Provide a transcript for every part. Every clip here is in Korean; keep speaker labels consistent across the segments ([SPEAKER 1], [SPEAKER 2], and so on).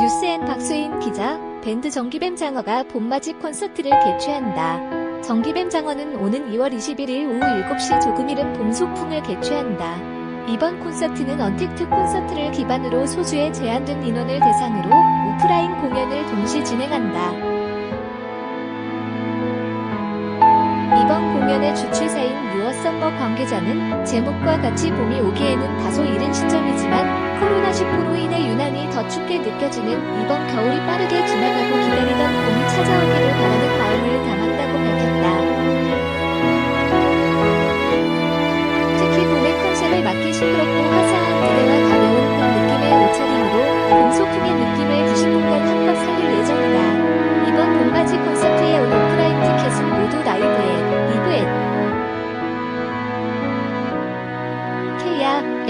[SPEAKER 1] 뉴스엔 박수인 기자, 밴드 정기뱀 장어가 봄맞이 콘서트를 개최한다. 정기뱀 장어는 오는 2월 21일 오후 7시 조금 이른 봄 소풍을 개최한다. 이번 콘서트는 언택트 콘서트를 기반으로 소주에 제한된 인원을 대상으로 오프라인 공연을 동시 진행한다. 이번 공연의 주최사인 유어썸머 관계자는 제목과 같이 봄이 오기에는 다소 이른 시점이지만 느껴지는 이번 겨울이 빠르게 지나가고 기다리던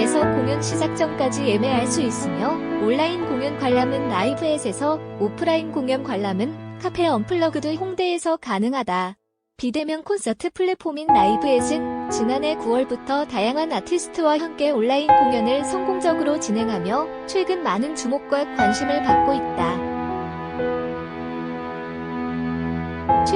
[SPEAKER 1] 에서 공연 시작 전까지 예매할 수 있으며 온라인 공연 관람은 라이브에서 오프라인 공연 관람은 카페 언플러그드 홍대에서 가능하다. 비대면 콘서트 플랫폼인 라이브엣은 지난해 9월부터 다양한 아티스트와 함께 온라인 공연을 성공적으로 진행하며 최근 많은 주목과 관심을 받고 있다.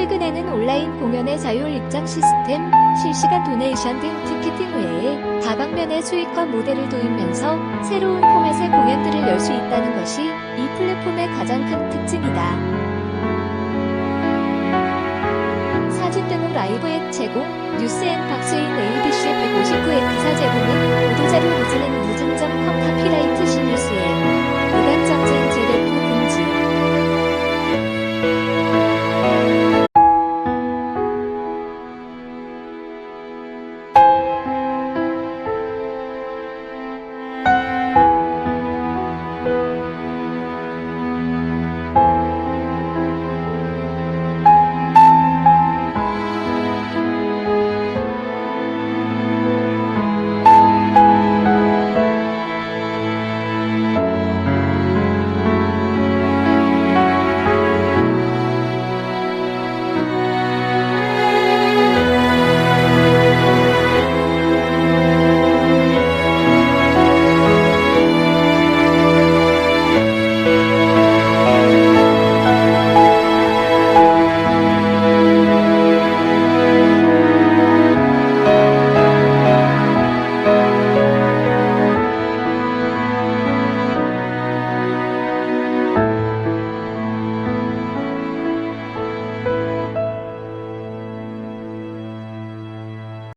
[SPEAKER 1] 최근에는 온라인 공연의 자율 입장 시스템, 실시간 도네이션 등 티켓팅 외에 다방면의 수익화 모델을 도입면서 새로운 포맷의 공연들을 열 수 있다는 것이 이 플랫폼의 가장 큰 특징이다. 사진 등록 라이브 앱 제공, 뉴스 앤 박스인 ABC 159의 기사 제공은